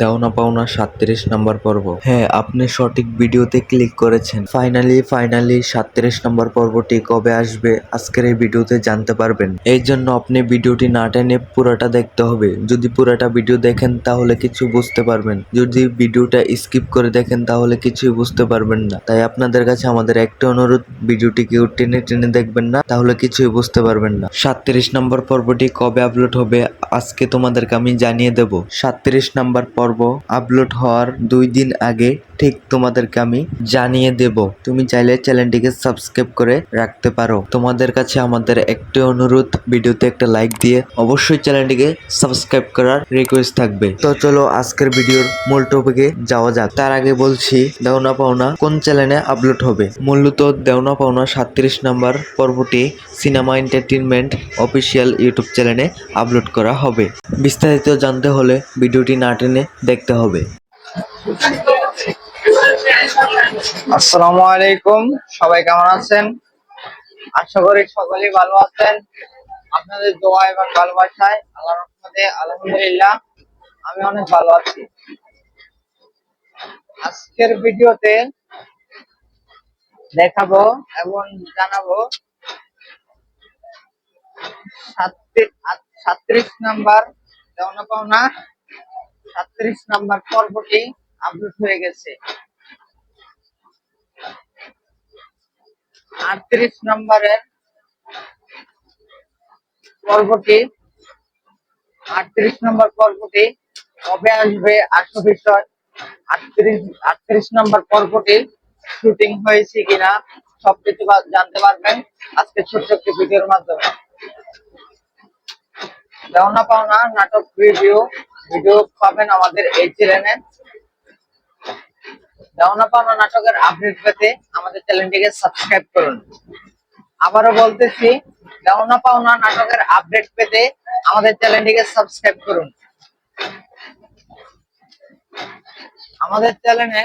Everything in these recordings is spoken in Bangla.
দেওনা পাওনা সাতত্রিশ নম্বর পর্ব। হ্যাঁ আপনি সঠিক ভিডিওতে ক্লিক করেছেন। ফাইনালি ফাইনালি সাতত্রিশ নম্বর পর্বটি কবে আসবে আজকের এই ভিডিওতে জানতে পারবেন। এই জন্য আপনি ভিডিওটি না টেনে পুরোটা দেখতে হবে। যদি পুরোটা ভিডিও দেখেন তাহলে কিছু বুঝতে পারবেন। যদি ভিডিওটা স্কিপ করে দেখেন তাহলে কিছুই বুঝতে পারবেন না। তাই আপনাদের কাছে আমাদের একটা অনুরোধ, ভিডিওটি কেউ টেনে টেনে দেখবেন না, তাহলে কিছুই বুঝতে পারবেন না। সাতত্রিশ নম্বর পর্বটি কবে আপলোড হবে আজকে তোমাদেরকে আমি জানিয়ে দেব। সাতত্রিশ নম্বর পর্ব আপলোড হওয়ার দুই দিন আগে ঠিক তোমাদেরকে আমি জানিয়ে দেব। তুমি চাইলে চ্যানেলটিকে সাবস্ক্রাইব করে রাখতে পারো। তোমাদের কাছে আমাদের একটি অনুরোধ, ভিডিওতে একটা লাইক দিয়ে অবশ্যই চ্যানেলটিকে সাবস্ক্রাইব করার রিকোয়েস্ট থাকবে। তো চলো আজকের ভিডিওর মূল টপিকে যাওয়া যাক। তার আগে বলছি, দেওনা পাওনা কোন চ্যানেলে আপলোড হবে? মূলত দেওনা পাওনা সাতত্রিশ নম্বর পর্বটি সিনেমা এন্টারটেনমেন্ট অফিসিয়াল ইউটিউব চ্যানেলে আপলোড করা হবে। বিস্তারিত জানতে হলে ভিডিওটি না টেনে দেখতে হবে। আসসালামু আলাইকুম। সবাই কেমন আছেন? আশা করি সকলেই ভালো আছেন। আপনাদের দোয়া এবং ভালোবাসায় আল্লাহ রহমতে, আলহামদুলিল্লাহ, আমি অনেক ভালো আছি। আজকের ভিডিওতে দেখাবো এবং জানাব সাতত্রিশ নাম্বার দেওনা পাওনা সাতত্রিশ নাম্বার পর্বটি আপলোড হয়ে গেছে। আটত্রিশ নম্বরের পর্বটি, আটত্রিশ নম্বর পর্বটি কবে আসবে আসো বিষয়? আটত্রিশ আটত্রিশ নম্বর পর্বটি শুটিং হয়েছে কিনা সবকিছু জানতে পারবেন আজকে ছোট্ট একটি ভিডিওর মাধ্যমে। দেওনা পাওনা, নাটক রিভিউ ভিডিও পাবেন আমাদের এই চ্যানেলে দেওনা পাওনা নাটকের আপডেট পেতে আমাদের চ্যানেলটিকে সাবস্ক্রাইব করুন। আবারও বলতেছি দেওনা পাওনা নাটকের আপডেট পেতে আমাদের চ্যানেলটিকে সাবস্ক্রাইব করুন। আমাদের চ্যানেলে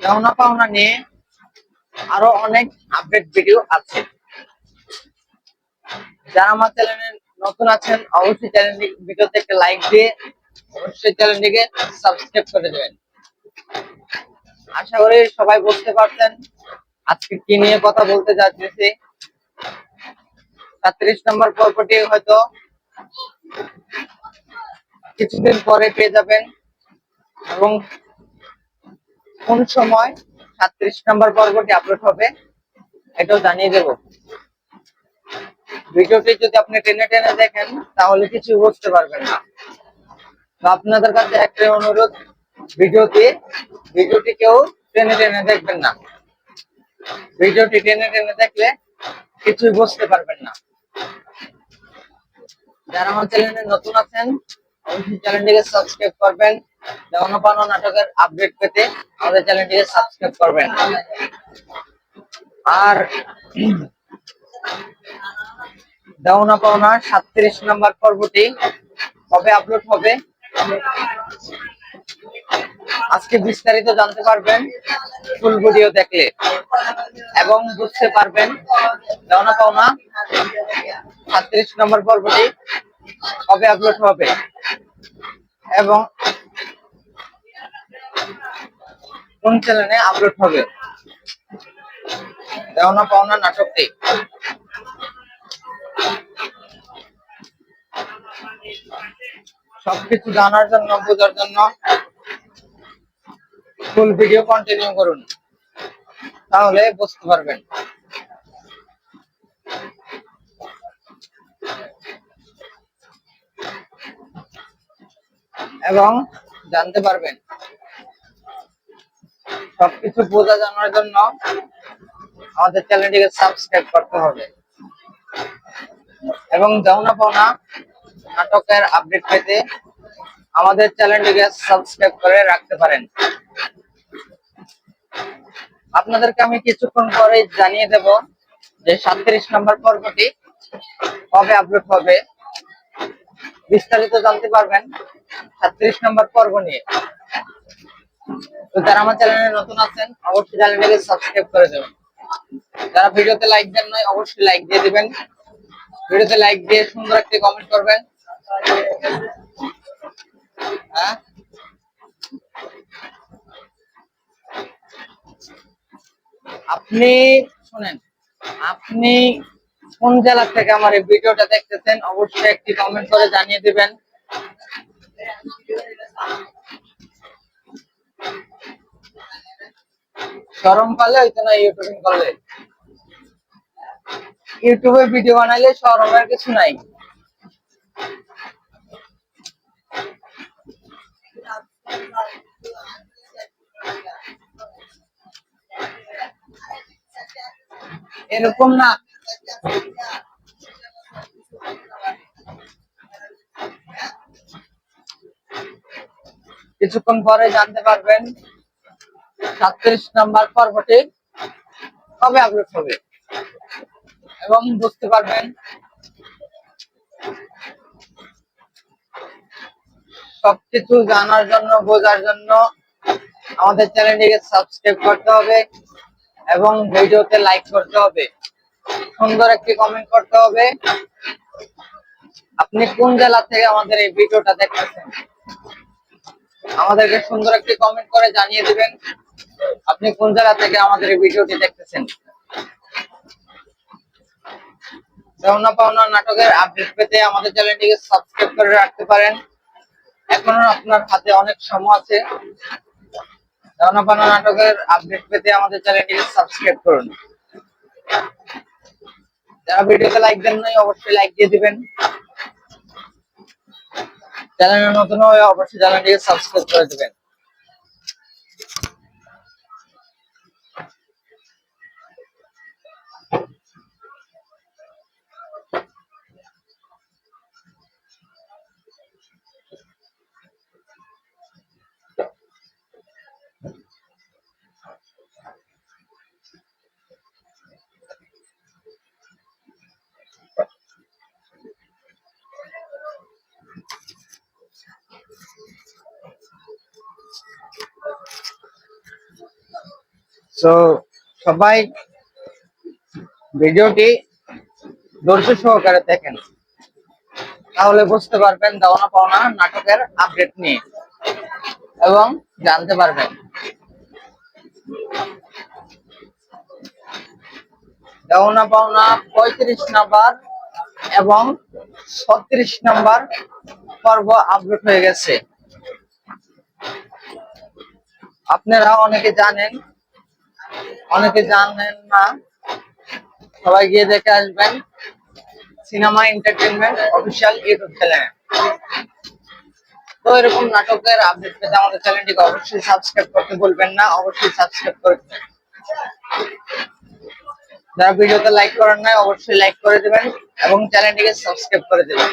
দেওনা পাওনা নিয়ে আরও অনেক আপডেট ভিডিও আছে। যারা আমার চ্যানেলে নতুন আছেন, অবশ্যই চ্যানেলটি ভিডিওতে একটা লাইক দিয়ে অবশ্যই চ্যানেলটিকে সাবস্ক্রাইব করে দেবেন। আশা করি সবাই বুঝতে পারছেন আজকে কি নিয়ে কথা বলতে যাচ্ছি। সাতত্রিশ নম্বর পর্বটি হয়তো কিছুদিন পরে পেয়ে যাবেন এবং কোন সময় সাতত্রিশ নম্বর পর্বটি আপলোড হবে এটাও জানিয়ে দেব। ভিডিওটি যদি আপনি টেনে টেনে দেখেন তাহলে কিছু বুঝতে পারবেন না। তো আপনাদের কাছে একটাই অনুরোধ ভিডিওতে ভিডিওটি কেউ টেনে টেনে দেখবেন না। ভিডিওটি টেনে টেনে দেখলে কিছুই বুঝতে পারবেন না। যারা আমার চ্যানেলে নতুন আছেন, অবশ্যই চ্যানেলটিকে সাবস্ক্রাইব করবেন। দেওয়ানো পানো নাটকের আপডেট পেতে আমাদের চ্যানেলটিকে সাবস্ক্রাইব করবেন। আর দেওনা পাওনা সাতত্রিশ নম্বর পর্বটি কবে আপলোড হবে? আজকে বিস্তারিত জানতে পারবেন ফুল ভিডিও দেখলে। এবং বুঝতে পারবেন দেওনা পাওনা সাতত্রিশ নম্বর পর্বটি কবে আপলোড হবে? এবং কোন চ্যানেলে আপলোড হবে? দেওনা পাওনা নাটকটি? সবকিছু জানার জন্য, বোঝার জন্য ফুল ভিডিও কন্টিনিউ করুন। তাহলে বুঝতে পারবেন। এবং জানতে পারবেন, সবকিছু বোঝা জানার জন্য আমাদের চ্যানেলটিকে সাবস্ক্রাইব করতে হবে। এবং দেওনা পাওনা নাটকের আপডেট পেতে আমাদের চ্যানেলটিকে সাবস্ক্রাইব করে রাখতে পারেন। আপনাদেরকে আমি কিছুক্ষণ পরে জানিয়ে দেব যে সাতত্রিশ নম্বর পর্বটি কবে আপলোড হবে। বিস্তারিত জানতে পারবেন সাতত্রিশ নম্বর পর্ব নিয়ে। তো যারা আমার চ্যানেলে নতুন আছেন, অবশ্যই চ্যানেলটিকে সাবস্ক্রাইব করে দেবেন। যারা ভিডিওতে লাইক দেন নাই, অবশ্যই লাইক দিয়ে দিবেন। ভিডিওতে লাইক দিয়ে সুন্দর একটি কমেন্ট করবেন। আপনি শুনেন। আপনি কোন জেলা থেকে আমার এই ভিডিওটা দেখতেছেন অবশ্যই একটি কমেন্ট করে জানিয়ে দিবেন। শরম পালে হইতো না ইউটিউবিং করলে। ইউটিউবে ভিডিও বানাইলে শরমের কিছু নাই। এরকম না। কিছুক্ষণ পরে জানতে পারবেন, সাতত্রিশ নাম্বার পর্বটি কবে আপলোড হবে? এবং বুঝতে পারবেন, সবকিছু জানার জন্য, বোঝার জন্য আমাদের চ্যানেলটিকে সাবস্ক্রাইব করতে হবে। এবং ভিডিওতে লাইক করতে হবে। সুন্দর একটি কমেন্ট করতে হবে। আপনি কোন জেলা থেকে আমাদের এই ভিডিওটা দেখতেছেন? আমাদেরকে সুন্দর একটি কমেন্ট করে জানিয়ে দিবেন, আপনি কোন জেলা থেকে আমাদের এই ভিডিওটি দেখতেছেন? দেওনা পাওনা নাটকের আপডেট পেতে আমাদের চ্যানেলটিকে সাবস্ক্রাইব করে রাখতে পারেন। এখনও আপনার হাতে অনেক সময় আছে। দেওনা নাটকের আপডেট পেতে আমাদের চ্যানেলটিকে সাবস্ক্রাইব করুন। যারা ভিডিওতে লাইক দেন নাই, অবশ্যই লাইক দিয়ে দিবেন। চ্যানেলে নতুন হয়ে অবশ্যই চ্যানেলটিকে সাবস্ক্রাইব করে দিবেন। তো সবাই ভিডিওটি ধৈর্য সহকারে দেখেন। তাহলে বুঝতে পারবেন দেওয়ানা পাওনা নাটকের আপডেট নিয়ে এবং জানতে পারবেন। দেওয়ানা পাওনা পঁয়ত্রিশ নাম্বার এবং ছত্রিশ নাম্বার পর্ব আপলোড হয়ে গেছে। আপনারা অনেকে জানেন অনেকে জানেন না। সবাই গিয়ে দেখে আসবেন। Cinema entertainment official YouTube channel তো এরকম নাটকের আপডেট পেতে আমাদের চ্যানেলটিকে অবশ্যই সাবস্ক্রাইব করতে ভুলবেন না। অবশ্যই সাবস্ক্রাইব করে দেবেন। যারা ভিডিওতে লাইক করেন নাই, অবশ্যই লাইক করে দেবেন এবং চ্যানেলটিকে সাবস্ক্রাইব করে দেবেন।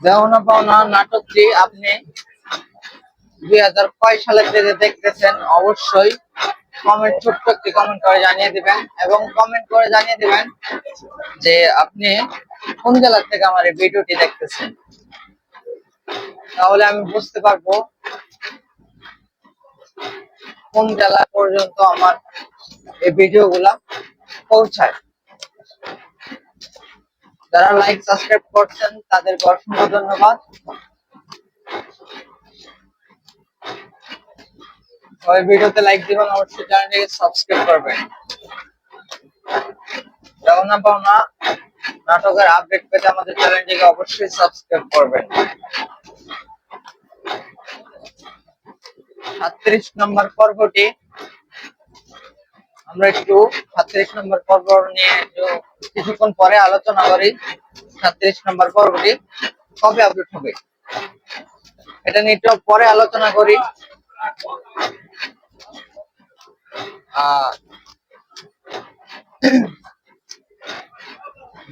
দেওনা পাওনা নাটকটি আপনি দুই হাজার কয় সালে দেখতেছেন, অবশ্যই কমেন্ট ছোট্ট একটি কমেন্ট করে জানিয়ে দিবেন এবং কমেন্ট করে জানিয়ে দিবেন যে আপনি কোন জেলা থেকে আমার এই ভিডিওটি দেখতেছেন। তাহলে আমি বুঝতে পারব কোন জেলা পর্যন্ত আমার এই ভিডিও গুলা পৌঁছায়। যারা লাইক সাবস্ক্রাইব করছেন তাদেরকে অসংখ্য ধন্যবাদ। সবাই ভিডিওতে লাইক দিবেন, অবশ্যই চ্যানেলটিকে সাবস্ক্রাইব করবেন। দেওনা পাওনা নাটকের আপডেট পেতে আমাদের চ্যানেলটিকে অবশ্যই সাবস্ক্রাইব করবেন। সাতত্রিশ নম্বর পর্বটি আমরা একটু সাতত্রিশ নম্বর পর্ব নিয়ে একটু কিছুক্ষণ পরে আলোচনা করি। সাতত্রিশ নম্বর পর্বটি কবে আপডেট হবে? এটা নিয়ে একটু পরে আলোচনা করি।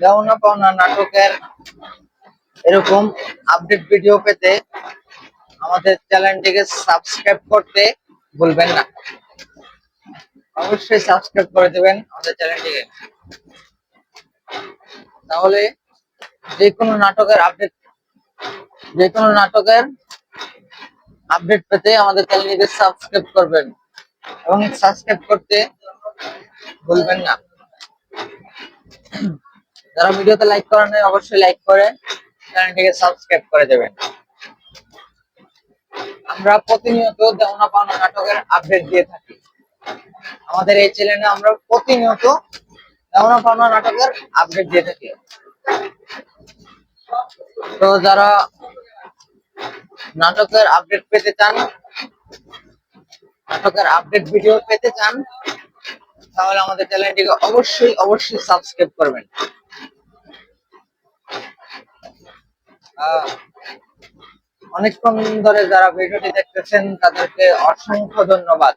দেওনা পাওনা নাটকের এরকম আপডেট ভিডিও পেতে আমাদের চ্যানেলটিকে সাবস্ক্রাইব করতে ভুলবেন না। অবশ্যই সাবস্ক্রাইব করে দেবেন আমাদের চ্যানেলটিকে তাহলে যে কোনো নাটকের আপডেট যে কোনো নাটকের আপডেট পেতে আমাদের চ্যানেলটিকে সাবস্ক্রাইব করবেন। এবং সাবস্ক্রাইব করতে ভুলবেন না। যারা ভিডিওতে লাইক করেন অবশ্যই লাইক করে চ্যানেলটিকে সাবস্ক্রাইব করে দেবেন। আমরা প্রতিনিয়ত দেওনা পাওনা নাটকের আপডেট দিয়ে থাকি। আমাদের এই চ্যানেলে আমরা প্রতিনিয়ত দেওনা পাওনা নাটকের আপডেট দিয়ে থাকি। তো যারা নাটকের আপডেট পেতে চান, নাটকের আপডেট ভিডিও পেতে চান, তাহলে আমাদের চ্যানেলটিকে অবশ্যই অবশ্যই সাবস্ক্রাইব করবেন। অনেকক্ষণ ধরে যারা ভিডিওটি দেখতেছেন, তাদেরকে অসংখ্য ধন্যবাদ।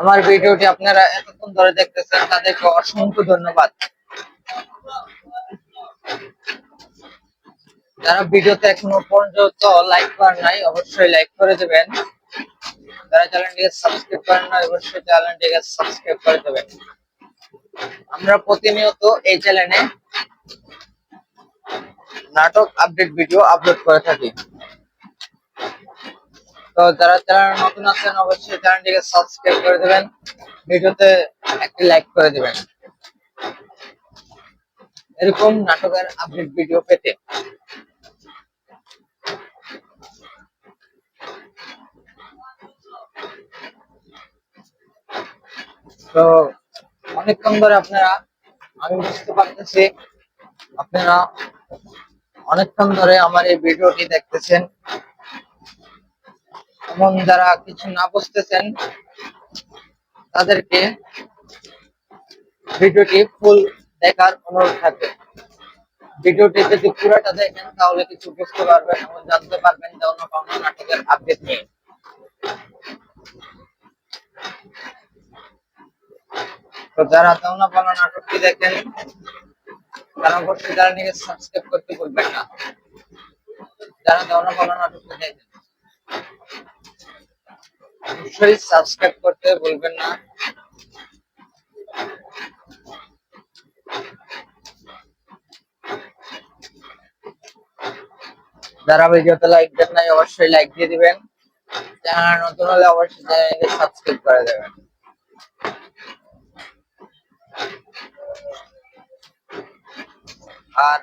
আমার ভিডিওটি আপনারা এতক্ষণ ধরে দেখতেছেন, তাদেরকে অসংখ্য ধন্যবাদ। যারা ভিডিওতে এখনও পর্যন্ত লাইক করেন নাই, অবশ্যই লাইক করে দেবেন। যারা চ্যানেলটিকে সাবস্ক্রাইব করেন না অবশ্যই চ্যানেলটিকে সাবস্ক্রাইব করে দেবেন। আমরা প্রতিনিয়ত এই চ্যানেলে নাটক আপডেট ভিডিও আপলোড করে থাকি। তো যারা চ্যানেল নতুন আছেন, অবশ্যই চ্যানেলটিকে সাবস্ক্রাইব করে দেবেন। ভিডিওতে একটি লাইক করে দেবেন। এরকম নাটকের আপডেট ভিডিও পেতে। তো অনেকক্ষণ ধরে আপনারা, আমি বুঝতে পারতেছি, আপনারা অনেকক্ষণ ধরে আমার এই ভিডিওটি দেখতেছেন। এমন যারা কিছু না বুঝতেছেন, তাদেরকে ভিডিওটি ফুল দেখার অনুরোধ থাকবে। ভিডিওটি যদি পুরোটা দেখেন, তাহলে কিছু বুঝতে পারবেন এবং জানতে পারবেন যে অন্য কোনো নাটকের আপডেট নিয়ে তো যারা দেওনা পাওনা নাটকটি দেখেন, তারা অবশ্যই চ্যানেলটিকে সাবস্ক্রাইব করতে ভুলবেন না। যারা দেওনা পাওনা নাটকটি দেখেন অবশ্যই সাবস্ক্রাইব করতে ভুলবেন না। যারা ভিডিওতে লাইক দেন নাই, অবশ্যই লাইক দিয়ে দিবেন। চ্যানেল নতুন হলে অবশ্যই চ্যানেলকে সাবস্ক্রাইব করে দেবেন। আর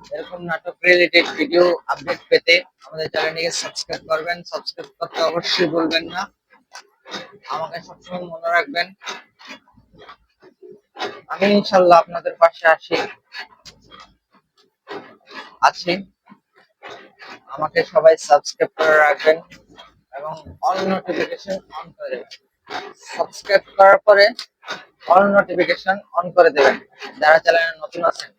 এরকম নাটক রিলেটেড ভিডিও আপডেট পেতে আমাদের চ্যানেলটিকে সাবস্ক্রাইব করবেন। সাবস্ক্রাইব করতে অবশ্যই ভুলবেন না। আমাকে সবসময় মনে রাখবেন। আমি ইনশাল্লাহ আপনাদের পাশে আসি। আছি। আমাকে সবাই সাবস্ক্রাইব করে রাখবেন এবং অল নোটিফিকেশন অন করে সাবস্ক্রাইব করার পরে অল নোটিফিকেশন অন করে দেবেন। যারা চ্যানেলে নতুন আছেন।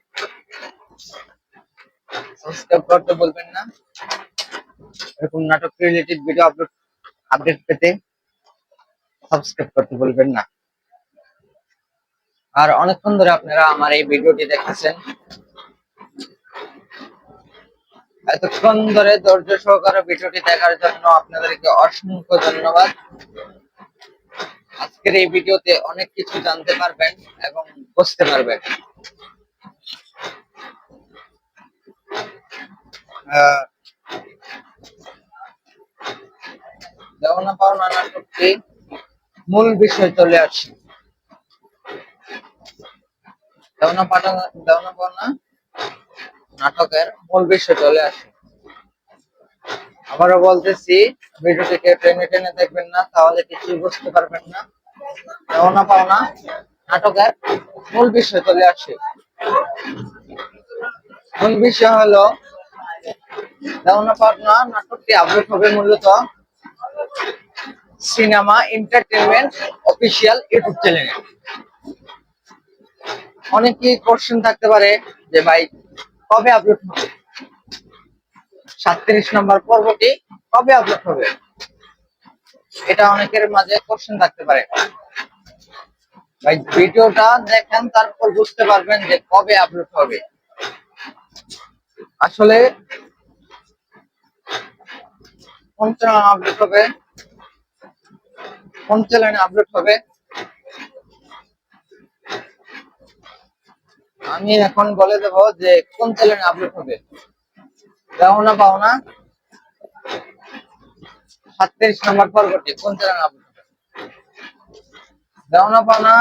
সাবস্ক্রাইব করতে বলবেন না। এরকম নাটক রিলেটেড ভিডিও আপলোড আপডেট পেতে সাবস্ক্রাইব করতে বলবেন না। আর অনেকক্ষণ ধরে আপনারা আমার এই ভিডিওটি দেখতেছেন এতক্ষণ ধরে ধৈর্য সহকারে ভিডিওটি দেখার জন্য আপনাদেরকে অসংখ্য ধন্যবাদ। আজকের এই ভিডিওতে অনেক কিছু জানতে পারবেন এবং বুঝতে পারবেন। দেওনা পাওনা নাটকটি মূল বিষয় চলে আসি। দেওনা পাঠানা পাওনা নাটকের মূল বিষয় চলে আসে। আবারও বলতেছি ভিডিওটিকে টেনে টেনে দেখবেন না, তাহলে কিছুই বুঝতে পারবেন না। দেওনা পাওনা নাটকের মূল বিষয় চলে আসে। মূল বিষয় হলো দেওনা পাওনা নাটকটি আপলোড হবে মূলত সিনেমা এন্টারটেনমেন্ট অফিসিয়াল ইউটিউব চ্যানেলে অনেকেই কোশ্চেন থাকতে পারে যে ভাই, কবে আপলোড হবে? সাতত্রিশ নম্বর পর্বটি কবে আপলোড হবে? এটা অনেকের মাঝে কোশ্চেন থাকতে পারে। ভাই, ভিডিওটা দেখেন, তারপর বুঝতে পারবেন যে কবে আপলোড হবে। আসলে কোন চ্যানেল আপলোড হবে কোন হবে। আমি এখন বলে দেব যে কোন চ্যানেলে আপলোড হবে। পাওনা পাওনা সাতত্রিশ নম্বর পর্বটি কোন চ্যানেলে আপলোড হবে। পাওনা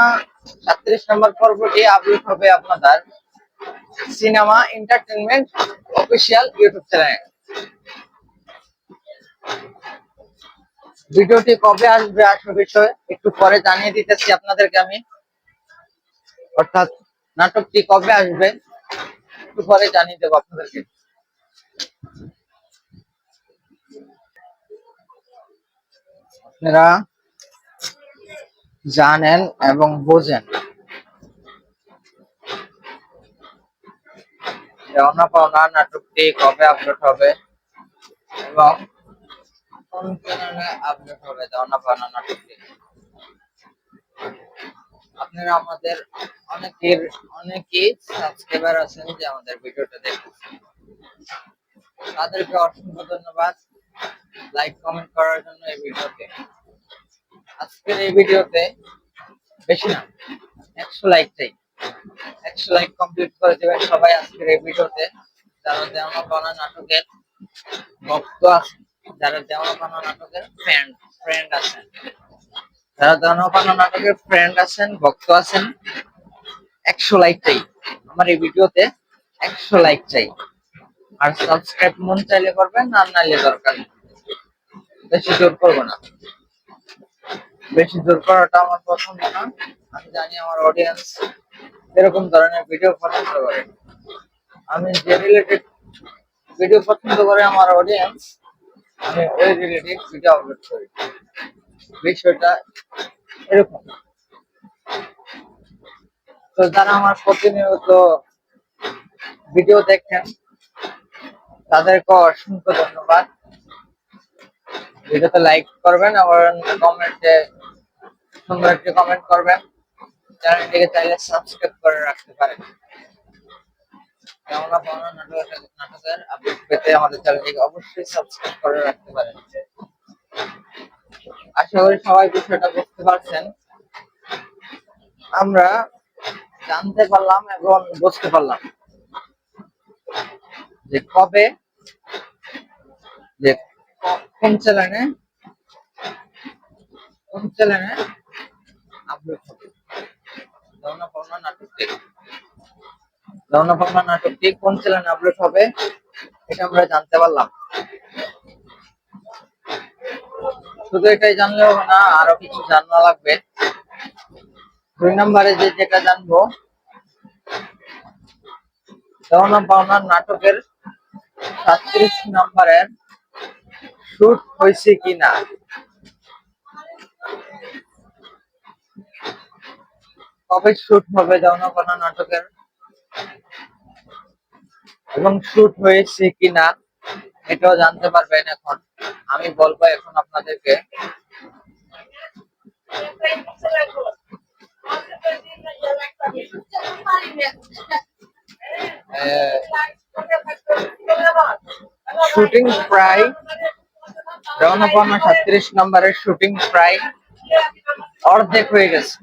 সাতত্রিশ নম্বর পর্বটি আপলোড হবে আপনাদের। Cinema entertainment official YouTube channel ভিডিওটি কবে আসবে আসল বিষয়ে একটু পরে জানিয়ে দিতেছি আপনাদেরকে আমি। অর্থাৎ নাটকটি কবে আসবে একটু পরে জানিয়ে দেবো আপনাদেরকে। আপনারা জানেন এবং বোঝেন। দেওনা পাওনা নাটকটি কবে আপলোড হবে এবং কোন চ্যানেলে আপলোড হবে দেওনা পাওনা নাটকটি? আপনারা আমাদের অনেকের, অনেকেই সাবস্ক্রাইবার আছেন যে আমাদের ভিডিওটা দেখতেছেন। তাদেরকে অসংখ্য ধন্যবাদ। লাইক কমেন্ট করার জন্য এই ভিডিওতে। আজকের এই ভিডিওতে বেশি না, একশো লাইক চাই। একশো লাইক কমপ্লিট করে দেবেন সবাই আজকের এই ভিডিওতে। যারা দেওয়ানা পাওনা নাটকের ভক্ত আছেন, যারা দেওয়ানা পাওনা নাটকের ফ্রেন্ড ফ্রেন্ড আছেন, যারা দেওয়ানা পাওনা নাটকের ফ্রেন্ড আছেন, ভক্ত আছেন, একশো লাইক চাই। আমার এই ভিডিওতে একশো লাইক চাই। আর সাবস্ক্রাইব মন চাইলে করবেন, আর নাইলে দরকার বেশি জোর করব না। বেশি জোর করাটা আমার পছন্দ না। আমি জানি আমার অডিয়েন্স এরকম ধরনের ভিডিও পছন্দ করে। আমি যে রিলেটেড ভিডিও পছন্দ করে আমার অডিয়েন্স আমি ওই রিলেটেড ভিডিও আপলোড করি। বিষয়টা এরকম। তো যারা আমার প্রতিনিয়ত ভিডিও দেখেন তাদেরকে অসংখ্য ধন্যবাদ। ভিডিওতে লাইক করবেন, আবার কমেন্টে সুন্দর একটি কমেন্ট করবেন। চ্যানেলটিকে চাইলে সাবস্ক্রাইব করে রাখতে পারেন। কেমন পাওনা নাটকের নাটকের আপডেট পেতে আমাদের চ্যানেলটিকে অবশ্যই সাবস্ক্রাইব করে রাখতে পারেন। আশা করি সবাই বিষয়টা বুঝতে পারছেন। আমরা জানতে পারলাম এবং বুঝতে পারলাম যে কবে, যে কোন চ্যানেলে কোন চ্যানেলে আপলোড হবে। দৌনা পাওনা নাটকটি। দৌনা পাওনা নাটকটি কোন চ্যানেলে আপলোড হবে এটা আমরা জানতে পারলাম। শুধু এটাই জানলে হবে না, আরও কিছু জানা লাগবে। দুই নম্বরে যে যেটা জানব দেওয়ানা পাওনা নাটকের সাতত্রিশ নম্বরের শুট হয়েছে কিনা। কবে শুট হবে দেওয়ানা পাওনা নাটকের। এবং শুট হয়েছে কিনা, এটাও জানতে পারবেন এখন। আমি বলব এখন আপনাদেরকে। শুটিং প্রায় দেওয়ানা পাওনা সাতত্রিশ নম্বরের শুটিং প্রায় অর্ধেক হয়ে গেছে।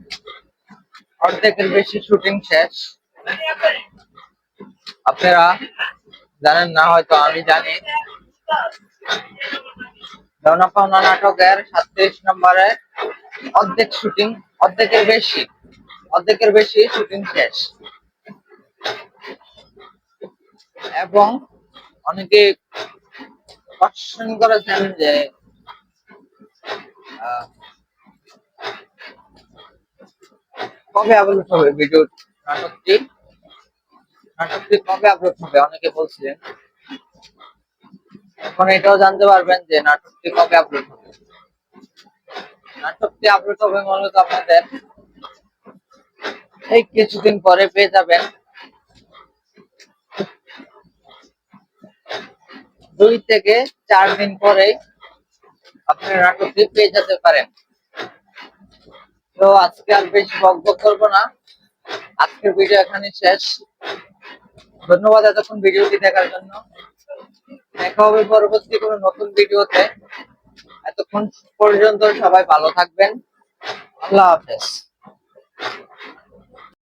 অর্ধেকের বেশি শুটিং শেষ। আপনারা জানেন না হয়তো আমি জানি। পাওনা নাটকের সাতত্রিশ নম্বরে অর্ধেক শুটিং অর্ধেকের বেশি অর্ধেকের বেশি শুটিং শেষ। এবং অনেকে কোশ্চেন করেছেন যে আহ, কবে আপলোড হবে ভিডিও নাটকটি? নাটকটি কবে আপলোড হবে? অনেকে বলছিলেন এখন এটাও জানতে পারবেন যে নাটকটি কবে আপলোড হবে। নাটকটি আপলোড হবে মূলত আপনাদের এই কিছুদিন পরে পেয়ে যাবেন। দুই থেকে চার দিন পরে আপনি নাটকটি পেয়ে যেতে পারেন। তো আজকে আর বেশি বকবক করব না। আজকের ভিডিও এখানে শেষ। ধন্যবাদ এতক্ষণ ভিডিওটি দেখার জন্য। দেখা হবে পরবর্তী কোনো নতুন ভিডিওতে এতক্ষণ পর্যন্ত সবাই ভালো থাকবেন। আল্লাহ হাফেজ।